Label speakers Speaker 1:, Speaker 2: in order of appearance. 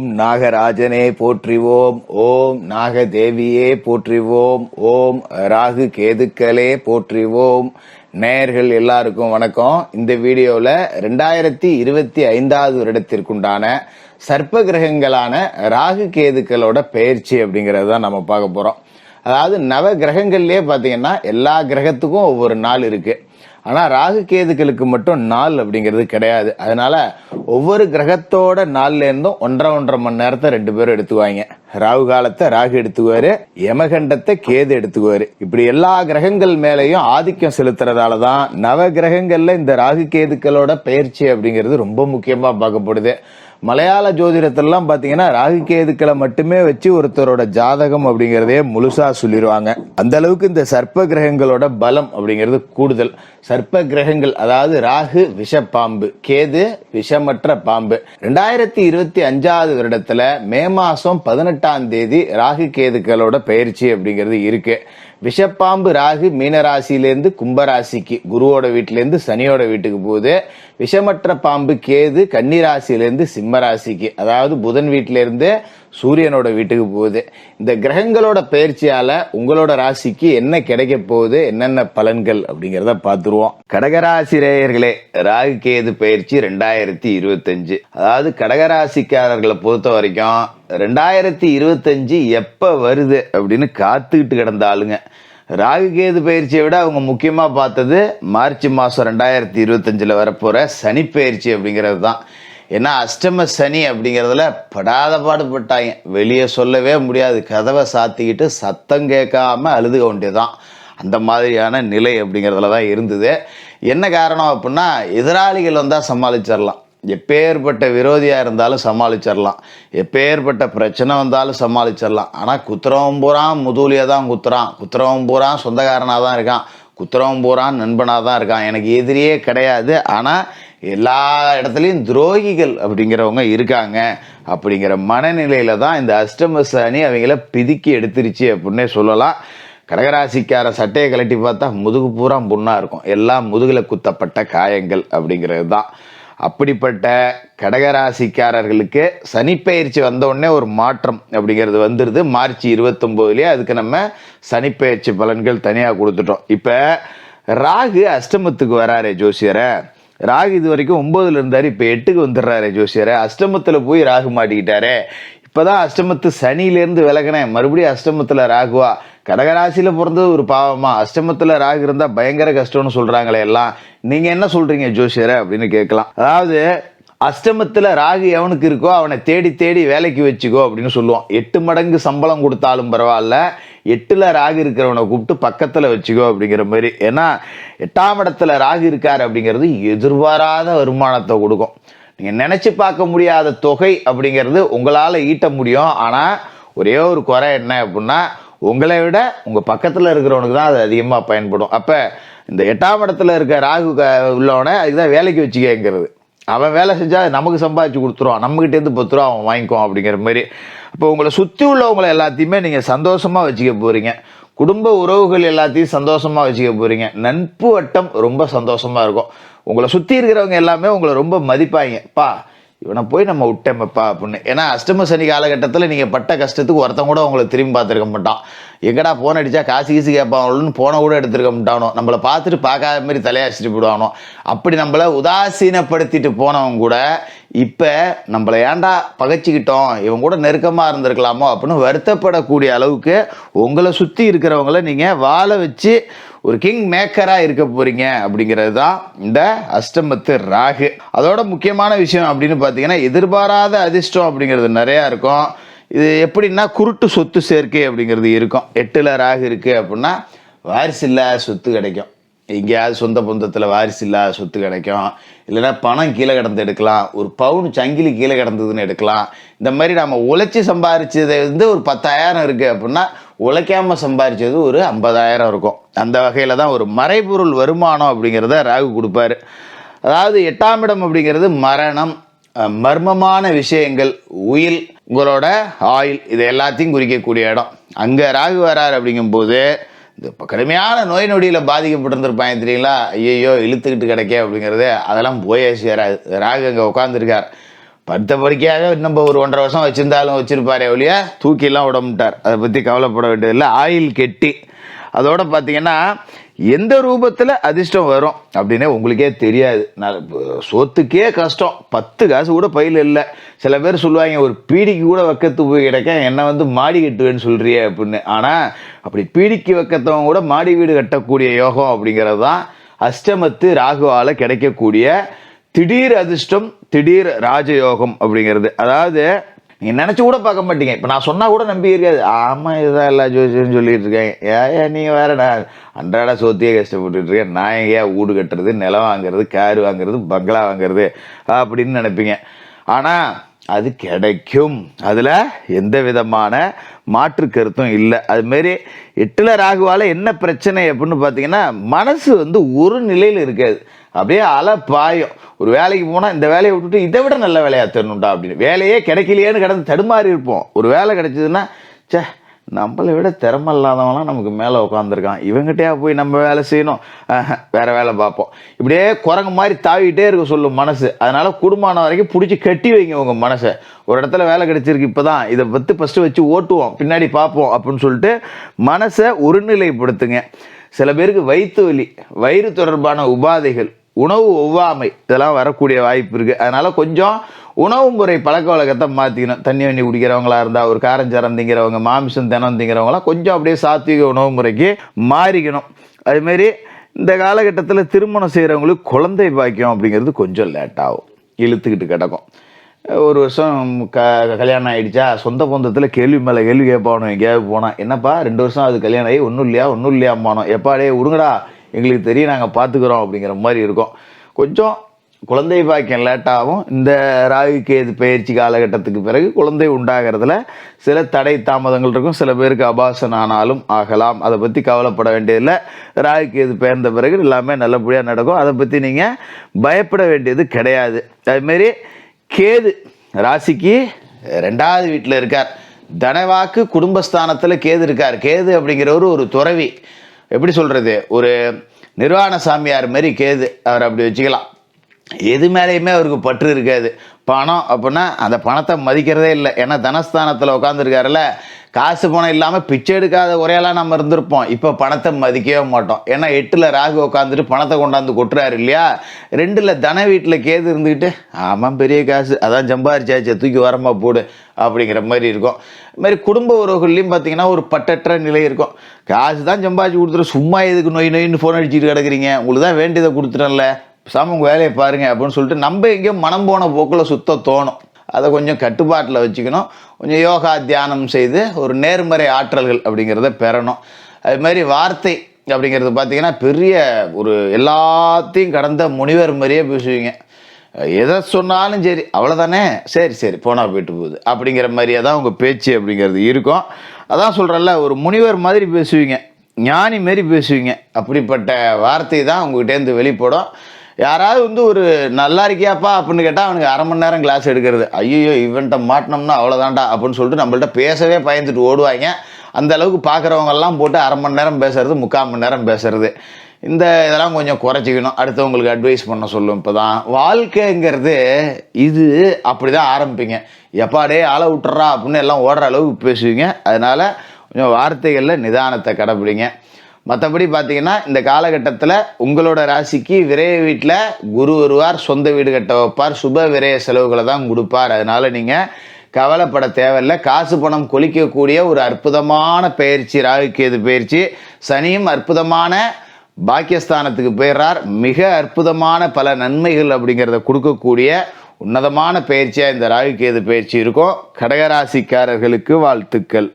Speaker 1: ஓம் நாகராஜனே போற்றிவோம். ஓம் நாகதேவியே போற்றிவோம். ஓம் ராகு கேதுக்களே போற்றிவோம். நேயர்கள் எல்லாருக்கும் வணக்கம். இந்த வீடியோவில் ரெண்டாயிரத்தி இருபத்தி ஐந்தாவது வருடத்திற்குண்டான சர்ப்ப கிரகங்களான ராகு கேதுக்களோட பயிற்சி அப்படிங்கிறது தான் நம்ம பார்க்க போகிறோம் அதாவது நவ கிரகங்கள்லேயே பார்த்தீங்கன்னா எல்லா கிரகத்துக்கும் ஒவ்வொரு நாள் இருக்குது ஆனா ராகு கேதுக்களுக்கு மட்டும் நாள் அப்படிங்கிறது கிடையாது. அதனால ஒவ்வொரு கிரகத்தோட நாள்ல இருந்தும் ஒன்றரை ஒன்றரை மணி நேரத்தை ரெண்டு பேரும் எடுத்துக்குவாங்க. ராகு காலத்தை ராகு எடுத்துக்குவாரு யமகண்டத்தை கேது எடுத்துக்குவாரு. இப்படி எல்லா கிரகங்கள் மேலையும் ஆதிக்கம் செலுத்துறதால தான் நவ கிரகங்கள்ல இந்த ராகு கேதுக்களோட பயிற்சி அப்படிங்கிறது ரொம்ப முக்கியமா பார்க்கப்படுது. மலையாள ஜோதிடத்திலாம் பார்த்தீங்கன்னா ராகு கேதுக்களை மட்டுமே வச்சு ஒருத்தரோட ஜாதகம் அப்படிங்கிறதே முழுசா சொல்லிடுவாங்க அந்த அளவுக்கு இந்த சர்ப்ப கிரகங்களோட பலம் அப்படிங்கிறது கூடுதல். சர்ப்ப கிரகங்கள் அதாவது ராகு விஷப்பாம்பு கேது விஷமற்ற பாம்பு. ரெண்டாயிரத்தி இருபத்தி அஞ்சாவது வருடத்துல மே மாசம் பதினெட்டாம் தேதி ராகு கேதுக்களோட பயிற்சி அப்படிங்கிறது இருக்கு. விஷப்பாம்பு ராகு மீனராசியிலேருந்து கும்பராசிக்கு குருவோட வீட்டிலேருந்து சனியோட வீட்டுக்கு போகுது. விஷமற்ற பாம்பு கேது கன்னிராசியிலேருந்து சிம்மராசிக்கு அதாவது புதன் வீட்டிலேருந்து சூரியனோட வீட்டுக்கு போகுது. இந்த கிரகங்களோட பயிற்சியால உங்களோட ராசிக்கு என்ன கிடைக்க போகுது என்னென்ன பலன்கள் அப்படிங்கிறத பார்த்துருவோம். கடகராசிரேயர்களே ராகு கேது பயிற்சி ரெண்டாயிரத்தி இருபத்தஞ்சு. அதாவது கடகராசிக்காரர்களை பொறுத்த வரைக்கும் ரெண்டாயிரத்தி இருபத்தஞ்சு எப்போ வருது அப்படின்னு காத்துக்கிட்டு கிடந்த ஆளுங்க. ராகு கேது பயிற்சியை விட அவங்க முக்கியமாக பார்த்தது மார்ச் மாதம் ரெண்டாயிரத்தி இருபத்தஞ்சில் வரப்போகிற சனி பயிற்சி அப்படிங்கிறது தான். ஏன்னா அஷ்டம சனி அப்படிங்கிறதுல படாத பாடுபட்டாங்க. வெளியே சொல்லவே முடியாது. கதவை சாத்திக்கிட்டு சத்தம் கேட்காம அழுதுக வேண்டியதுதான். அந்த மாதிரியான நிலை அப்படிங்கிறதுல தான் இருந்தது. என்ன காரணம் அப்படின்னா எதிராளிகள் வந்தால் சமாளிச்சிடலாம் எப்பேற்பட்ட விரோதியாக இருந்தாலும் சமாளிச்சிடலாம் எப்பேற்பட்ட பிரச்சனை வந்தாலும் சமாளிச்சிடலாம் ஆனால் குத்துறவன் பூரா முதுலியை தான் குத்துறான். குத்துறவன் பூரா சொந்தக்காரனாக தான் இருக்கான். குத்துறவன் பூரா நண்பனாக தான் இருக்கான். எனக்கு எதிரியே கிடையாது. ஆனால் எல்லா இடத்துலையும் துரோகிகள் அப்படிங்கிறவங்க இருக்காங்க. அப்படிங்கிற மனநிலையில தான் இந்த அஷ்டம சனி அவங்கள பிதுக்கி எடுத்துருச்சு அப்படின்னே சொல்லலாம். கடகராசிக்கார சட்டையை கழட்டி பார்த்தா முதுகு பூரா புண்ணாக இருக்கும். எல்லாம் முதுகில் குத்தப்பட்ட காயங்கள் அப்படிங்கிறது தான். அப்படிப்பட்ட கடகராசிக்காரர்களுக்கு சனிப்பெயர்ச்சி வந்தவுடனே ஒரு மாற்றம் அப்படிங்கிறது வந்துடுது மார்ச் இருபத்தொம்போதுலேயே அதுக்கு நம்ம சனிப்பெயர்ச்சி பலன்கள் தனியாக கொடுத்துட்டோம். இப்போ ராகு அஷ்டமத்துக்கு வராரே ஜோசியரை. ராகு இது வரைக்கும் ஒன்பதுல இருந்தாரு இப்ப எட்டுக்கு வந்துடுறாரு ஜோசியரை. அஷ்டமத்துல போய் ராகு மாட்டிக்கிட்டாரே. இப்பதான் அஷ்டமத்து சனியிலேருந்து விலகினேன். மறுபடியும் அஷ்டமத்துல ராகுவா. கடகராசியில பிறந்தது ஒரு பாவமா. அஷ்டமத்துல ராகு இருந்தா பயங்கர கஷ்டம்னு சொல்றாங்களே எல்லாம். நீங்க என்ன சொல்றீங்க ஜோசியரை அப்படின்னு கேட்கலாம். அதாவது அஷ்டமத்தில் ராகு எவனுக்கு இருக்கோ அவனை தேடி தேடி வேலைக்கு வச்சுக்கோ அப்படின்னு சொல்லுவான். எட்டு மடங்கு சம்பளம் கொடுத்தாலும் பரவாயில்ல. எட்டில் ராகு இருக்கிறவனை கூப்பிட்டு பக்கத்தில் வச்சுக்கோ அப்படிங்கிற மாதிரி. ஏன்னா எட்டாம் இடத்துல ராகு இருக்கார் அப்படிங்கிறது எதிர்பாராத வருமானத்தை கொடுக்கும். நீங்கள் நினச்சி பார்க்க முடியாத தொகை அப்படிங்கிறது உங்களால் ஈட்ட முடியும். ஆனால் ஒரே ஒரு குறை என்ன அப்படின்னா உங்களை விட உங்கள் பக்கத்தில் இருக்கிறவனுக்கு தான் அது அதிகமாக பயன்படும். அப்போ இந்த எட்டாம் இடத்துல இருக்க ராகு க- உள்ளவனை தான் வேலைக்கு வச்சுக்கங்கிறது. அவன் வேலை செஞ்சால் நமக்கு சம்பாதிச்சு கொடுத்துருவான். நம்மகிட்டேருந்து பத்து ரூபா அவன் வாங்கிக்குவான் அப்படிங்கிற மாதிரி. அப்போ உங்களை சுற்றி உள்ளவங்களை எல்லாத்தையுமே நீங்கள் சந்தோஷமாக வச்சுக்க போகிறீங்க குடும்ப உறவுகள் எல்லாத்தையும் சந்தோஷமாக வச்சுக்க போகிறீங்க நட்பு வட்டம் ரொம்ப சந்தோஷமாக இருக்கும். உங்களை சுற்றி இருக்கிறவங்க எல்லாமே உங்களை ரொம்ப மதிப்பாங்க. பா இவனை போய் நம்ம விட்டோமப்பா அப்படின்னு. ஏன்னா அஷ்டம சனி காலகட்டத்தில் நீங்கள் பட்ட கஷ்டத்துக்கு ஒருத்தன் கூட உங்களை திரும்பி பார்த்துருக்க மாட்டான். எங்கடா ஃபோன் அடித்தா காசு கீசு கேட்பாங்களோன்னு ஃபோனை கூட எடுத்துருக்க மாட்டானோ? நம்மளை பார்த்துட்டு பார்க்காத மாதிரி தலையாசிட்டு போடுவானோ அப்படி நம்மளை உதாசீனப்படுத்திட்டு போனவங்க கூட இப்போ நம்மளை ஏன்டா பகைச்சிக்கிட்டோம்? இவன் கூட நெருக்கமாக இருந்திருக்கலாமோ? அப்படின்னு வருத்தப்படக்கூடிய அளவுக்கு உங்களை சுற்றி இருக்கிறவங்கள நீங்கள் வாழ வச்சு ஒரு கிங் மேக்கராக இருக்க போகிறீங்க அப்படிங்கிறது தான் இந்த அஷ்டமத்து ராகு. அதோட முக்கியமான விஷயம் அப்படின்னு பார்த்தீங்கன்னா எதிர்பாராத அதிர்ஷ்டம் அப்படிங்கிறது நிறையா இருக்கும். இது எப்படின்னா குருட்டு சொத்து சேர்க்கை அப்படிங்கிறது இருக்கும். எட்டில் ராகு இருக்குது அப்படின்னா வாரிசு இல்லாத சொத்து கிடைக்கும். எங்கேயாவது சொந்த பந்தத்தில் வாரிசு இல்லாத சொத்து கிடைக்கும். இல்லைன்னா பணம் கீழே கிடந்து எடுக்கலாம். ஒரு பவுன் சங்கிலி கீழே கிடந்ததுன்னு எடுக்கலாம். இந்த மாதிரி நம்ம உழைச்சி சம்பாரிச்சது வந்து ஒரு பத்தாயிரம் இருக்குது அப்படின்னா உழைக்காமல் சம்பாரிச்சது ஒரு ஐம்பதாயிரம் இருக்கும். அந்த வகையில் தான் ஒரு மறைபொருள் வருமானம் அப்படிங்கிறத ராகு கொடுப்பாரு. அதாவது எட்டாம் இடம் அப்படிங்கிறது மரணம் மர்மமான விஷயங்கள் உயில் உங்களோட ஆயில் இது எல்லாத்தையும் குறிக்கக்கூடிய இடம். அங்கே ராகு வராரு அப்படிங்கும்போது இந்த இப்போ கடுமையான நோய் நொடியில் பாதிக்கப்பட்டிருந்திருப்பாங்க தெரியுங்களா? ஐயையோ இழுத்துக்கிட்டு கிடைக்க அப்படிங்கிறது அதெல்லாம் போயே சேராது ராகு அங்கே உட்காந்துருக்கார் படுத்த படிக்கையாக நம்ம ஒரு ஒன்றரை வருஷம் வச்சுருந்தாலும் வச்சுருப்பாரு ஒழிய தூக்கிலாம் விட முட்டார். அதை பற்றி கவலைப்பட வேண்டியதில்லை. ஆயில் கெட்டி. அதோடு பார்த்தீங்கன்னா எந்த ரூபத்தில் அதிர்ஷ்டம் வரும் அப்படின்னே உங்களுக்கே தெரியாது. நான் சொத்துக்கே கஷ்டம். பத்து காசு கூட பையில் இல்லை. சில பேர் சொல்லுவாங்க ஒரு பீடிக்கு கூட வைக்கத்து போய் கிடக்க என்னை வந்து மாடி கட்டுவேன்னு சொல்கிறியே அப்படின்னு. ஆனால் அப்படி பீடிக்கு வைக்கத்தவங்க கூட மாடி வீடு கட்டக்கூடிய யோகம் அப்படிங்கிறது தான் அஷ்டமத்து ராகுவால் கிடைக்கக்கூடிய திடீர் அதிர்ஷ்டம் திடீர் ராஜயோகம் அப்படிங்கிறது. அதாவது நீங்கள் நினச்சி கூட பார்க்க மாட்டீங்க. இப்போ நான் சொன்னால் கூட நம்பி இருக்காது. ஆமாம் இதுதான் எல்லா ஜோசியம் சொல்லிட்டு இருக்கேன். ஏன் நீங்கள் வேற நான் அன்றாட சோத்தியே கஷ்டப்பட்டுட்டு இருக்கேன். நான் ஏன் வீடு கட்டுறது நிலம் வாங்குறது கார் வாங்குறது பங்களா வாங்குறது அப்படின்னு நினைப்பீங்க. ஆனால் அது கிடைக்கும். அதில் எந்த விதமான மாற்று கருத்தும் இல்லை. அதுமாரி எட்டில் ராகுவால் என்ன பிரச்சனை அப்படின்னு பார்த்தீங்கன்னா மனசு வந்து ஒரு நிலையில் இருக்காது. அப்படியே அலை பாயும் ஒரு வேலைக்கு போனால் இந்த வேலையை விட்டுட்டு இதை விட நல்ல வேலையாக தரணும்டா அப்படின்னு. வேலையே கிடைக்கலையேன்னு கிடந்து தடுமாறி இருப்போம். ஒரு வேலை கிடைச்சதுன்னா சே நம்மளை விட திறமை இல்லாதவங்களாம் நமக்கு மேலே உட்காந்துருக்கான் இவங்ககிட்டயா போய் நம்ம வேலை செய்யணும்? வேறு வேலை பார்ப்போம். இப்படியே குரங்கு மாதிரி தாவிட்டே இருக்க சொல்லும் மனசு. அதனால் குடும்பமான வரைக்கும் பிடிச்சி கட்டி வைங்க உங்கள் மனசை. ஒரு இடத்துல வேலை கிடைச்சிருக்கு இப்பதான். இதை பற்றி ஃபஸ்ட்டு வச்சு ஓட்டுவோம். பின்னாடி பார்ப்போம் அப்படின்னு சொல்லிட்டு மனசை ஒருநிலைப்படுத்துங்க. சில பேருக்கு வயிற்று வலி வயிறு தொடர்பான உபாதைகள் உணவு ஒவ்வாமை இதெல்லாம் வரக்கூடிய வாய்ப்பு இருக்குது அதனால் கொஞ்சம் உணவு முறை பழக்க வழக்கத்தை மாற்றிக்கணும் தண்ணி வண்ணி குடிக்கிறவங்களா இருந்தால் ஒரு காரஞ்சாரம் திங்கிறவங்க மாமிசம் தினம் திங்கிறவங்களாம் கொஞ்சம் அப்படியே சாத்விக உணவு முறைக்கு மாறிக்கணும். அதுமாரி இந்த காலகட்டத்தில் திருமணம் செய்கிறவங்களுக்கு குழந்தை பாக்கியம் அப்படிங்கிறது கொஞ்சம் லேட்டாகும் இழுத்துக்கிட்டு கிடக்கும். ஒரு வருஷம் க கல்யாணம் ஆகிடுச்சா சொந்த பந்தத்தில் கேள்வி மேலே கேள்வி கேட்பானோ எங்கேயாவது போனால் என்னப்பா ரெண்டு வருஷம் அது கல்யாணம் ஆகி ஒன்றும் இல்லையா ஒன்றும் இல்லையா போனோம் எப்பாடே விடுங்கடா எங்களுக்கு தெரியும் நாங்கள் பார்த்துக்குறோம் அப்படிங்கிற மாதிரி இருக்கும். கொஞ்சம் குழந்தை பாக்கியம் லேட்டாகவும் இந்த ராகு கேது பயிற்சி காலகட்டத்துக்கு பிறகு குழந்தை உண்டாகிறதுல சில தடை தாமதங்கள் இருக்கும். சில பேருக்கு அபாசன் ஆனாலும் ஆகலாம். அதை பற்றி கவலைப்பட வேண்டியதில்லை. ராகு கேது பெயர்ந்த பிறகு எல்லாமே நல்லபடியாக நடக்கும். அதை பற்றி நீங்கள் பயப்பட வேண்டியது கிடையாது. அதுமாரி கேது ராசிக்கு ரெண்டாவது வீட்டில் இருக்கார். தனவாக்கு குடும்பஸ்தானத்தில் கேது இருக்கார். கேது அப்படிங்கிறவர் ஒரு துறவி. எப்படி சொல்கிறது ஒரு நிர்வாண சாமியார் மாதிரி கேது. அவர் அப்படி வச்சுக்கலாம். எது மேலேயுமே அவருக்கு பற்று இருக்காது. பணம் அப்படின்னா அந்த பணத்தை மதிக்கிறதே இல்லை. ஏன்னா தனஸ்தானத்தில் உட்காந்துருக்காருல்ல காசு பணம் இல்லாமல் பிச்சை எடுக்காத உரையெல்லாம் நம்ம இருந்திருப்போம். இப்போ பணத்தை மதிக்கவே மாட்டோம். ஏன்னா எட்டில் ராகு உட்காந்துட்டு பணத்தை கொண்டாந்து கொட்டுறாரு இல்லையா? ரெண்டில் தன வீட்டில் கேது இருந்துக்கிட்டு ஆமாம் பெரிய காசு. அதான் சம்பாரிச்சாச்சு. தூக்கி வரமா போடு. அப்படிங்கிற மாதிரி இருக்கும். இது மாதிரி குடும்ப உறவுகள்லையும் பார்த்தீங்கன்னா ஒரு பட்டற்ற நிலை இருக்கும். காசு தான் சம்பாதிச்சு கொடுத்துரு சும்மா எதுக்கு நொய் நொயின்னு ஃபோன் அடிச்சுட்டு கிடக்குறீங்க? உங்களுக்கு தான் வேண்டியதை கொடுத்துட்டேன்ல. சாமி உங்கள் வேலையை பாருங்க அப்படின்னு சொல்லிட்டு நம்ம எங்கேயோ மனம் போன போக்கில் சுத்த தோணும். அதை கொஞ்சம் கட்டுப்பாட்டில் வச்சுக்கணும். கொஞ்சம் யோகா தியானம் செய்து ஒரு நேர்மறை ஆற்றல்கள் அப்படிங்கிறத பெறணும். அது மாதிரி வார்த்தை அப்படிங்கிறது பார்த்தீங்கன்னா பெரிய ஒரு எல்லாத்தையும் கடந்த முனிவர் மாதிரியே பேசுவீங்க. எதை சொன்னாலும் சரி அவ்வளோதானே சரி சரி போனால் போயிட்டு போகுது. அப்படிங்கிற மாதிரியே தான் உங்கள் பேச்சு அப்படிங்கிறது இருக்கும். அதான் சொல்கிறேன்ல ஒரு முனிவர் மாதிரி பேசுவீங்க. ஞானி மாரி பேசுவீங்க. அப்படிப்பட்ட வார்த்தை தான் உங்கள்கிட்டேருந்து வெளிப்படும். யாராவது வந்து ஒரு நல்லா இருக்கியாப்பா அப்படின்னு கேட்டால் அவனுக்கு அரை மணி நேரம் கிளாஸ் எடுக்கிறது. ஐயோ இவன்ட்ட மாட்டினோம்னா அவ்வளோதான்டா அப்படின்னு சொல்லிட்டு நம்மள்ட்ட பேசவே பயந்துட்டு ஓடுவாங்க. அந்த அளவுக்கு பார்க்குறவங்கெல்லாம் போட்டு அரை மணி நேரம் பேசுறது முக்கால் மணி நேரம் பேசுறது. இந்த இதெல்லாம் கொஞ்சம் குறைச்சிக்கணும். அடுத்தவங்களுக்கு அட்வைஸ் பண்ண சொல்லும் இப்போ தான் வாழ்க்கைங்கிறது இது அப்படி தான் ஆரம்பிப்பீங்க எப்பாடே ஆளை விட்டுறா அப்படின்னு எல்லாம் ஓடுற அளவுக்கு பேசுவீங்க. அதனால் கொஞ்சம் வார்த்தைகளில் நிதானத்தை கடைப்பிடிங்க. மற்றபடி பார்த்தீங்கன்னா இந்த காலகட்டத்தில் உங்களோட ராசிக்கு விரைய வீட்டில் குரு வருவார் சொந்த வீடு கட்ட வைப்பார் சுப விரய செலவுகளை தான் கொடுப்பார். அதனால் நீங்கள் கவலைப்பட தேவையில்லை. காசு பணம் கொலிக்கக்கூடிய ஒரு அற்புதமான பயிற்சி ராகுகேது பயிற்சி. சனியும் அற்புதமான பாக்கியஸ்தானத்துக்கு போயிடுறார். மிக அற்புதமான பல நன்மைகள் அப்படிங்கிறத கொடுக்கக்கூடிய உன்னதமான பயிற்சியாக இந்த ராகுகேது பயிற்சி இருக்கும். கடகராசிக்காரர்களுக்கு வாழ்த்துக்கள்.